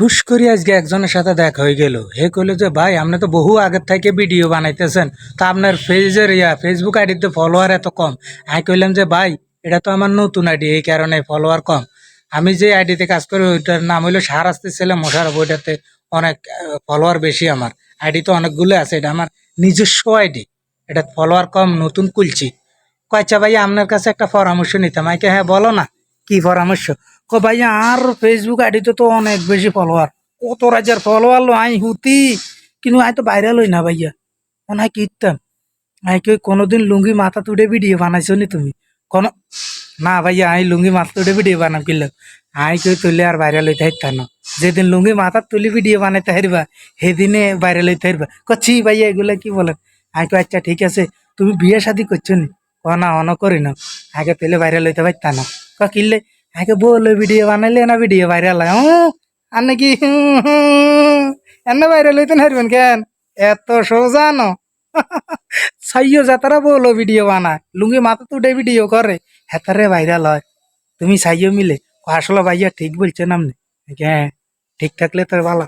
ঠুস করে আজকে একজনের সাথে দেখা হয়ে গেল। হে কইলো যে, ভাই, আপনি তো বহু আগের থেকে ভিডিও বানাইতেছেন। তা আপনার পেজের ইয়া ফেসবুক আইডিতে ফলোয়ার এত কম। আমি কইলাম যে, ভাই, এটা তো আমার নতুন আইডি, এই কারণে ফলোয়ার কম। আমি যে আইডিতে কাজ করি, ওইটার নাম হইল সারাস্তি ছেলে মোশারফ ওইটাতে অনেক ফলোয়ার বেশি আমার। আইডি তো অনেকগুলো আছে, এটা আমার নিজস্ব আইডি। এটা ফলোয়ার কম, নতুন খুলছি। কয়চা ভাই, আপনার কাছে একটা পরামর্শ নিতাম। আইকে হ্যাঁ বলো না, কি পরামর্শ? কো ভাই, আর ফেসবুক আইডিতে তো অনেক বেশি ফলোয়ার কত রাজার ফলোয়ার লো, আই হুতি। কিন্তু আই তো ভাইরাল হই না ভাইয়া। মনে হয় কিতাম আই কি কোনোদিন লুঙ্গি মাথা তুড়ে ভিডিও বানাইছো নি তুমি? কোন না ভাইয়া, আই লুঙ্গি মাথা তুড়ে ভিডিও বানাম কিল। আই কেউ তুলে আর ভাইরাল হইতে হাইতা না। যেদিন লুঙ্গি মাথা তুলি ভিডিও বানাইতে হারবা সেদিনে ভাইরাল হইতে হারবা কচ্ছি ভাইয়া, এগুলা কি বলেন? আই কো আচ্ছা ঠিক আছে, তুমি বিয়ে শাদি করছ নি? ক না, অন করি না। আগে পেলে ভাইরাল হইতে পারতা না। ক কিনলে? আগে বলো ভিডিও বানাইলে না ভিডিও ভাইরাল হয়? আর নাকি এনে ভাইরাল হইতে হারবেন কেন? এত সোজা ন। সাইও যাতারা বলো ভিডিও বানায়। লুঙ্গি মাথা তুটে ভিডিও করে। হেতারে ভাইরাল হয়। তুমি সাইও মিলে। আসলে ভাইয়া ঠিক বলছেন আপনি হ্যাঁ ঠিক থাকলে তো ভালো।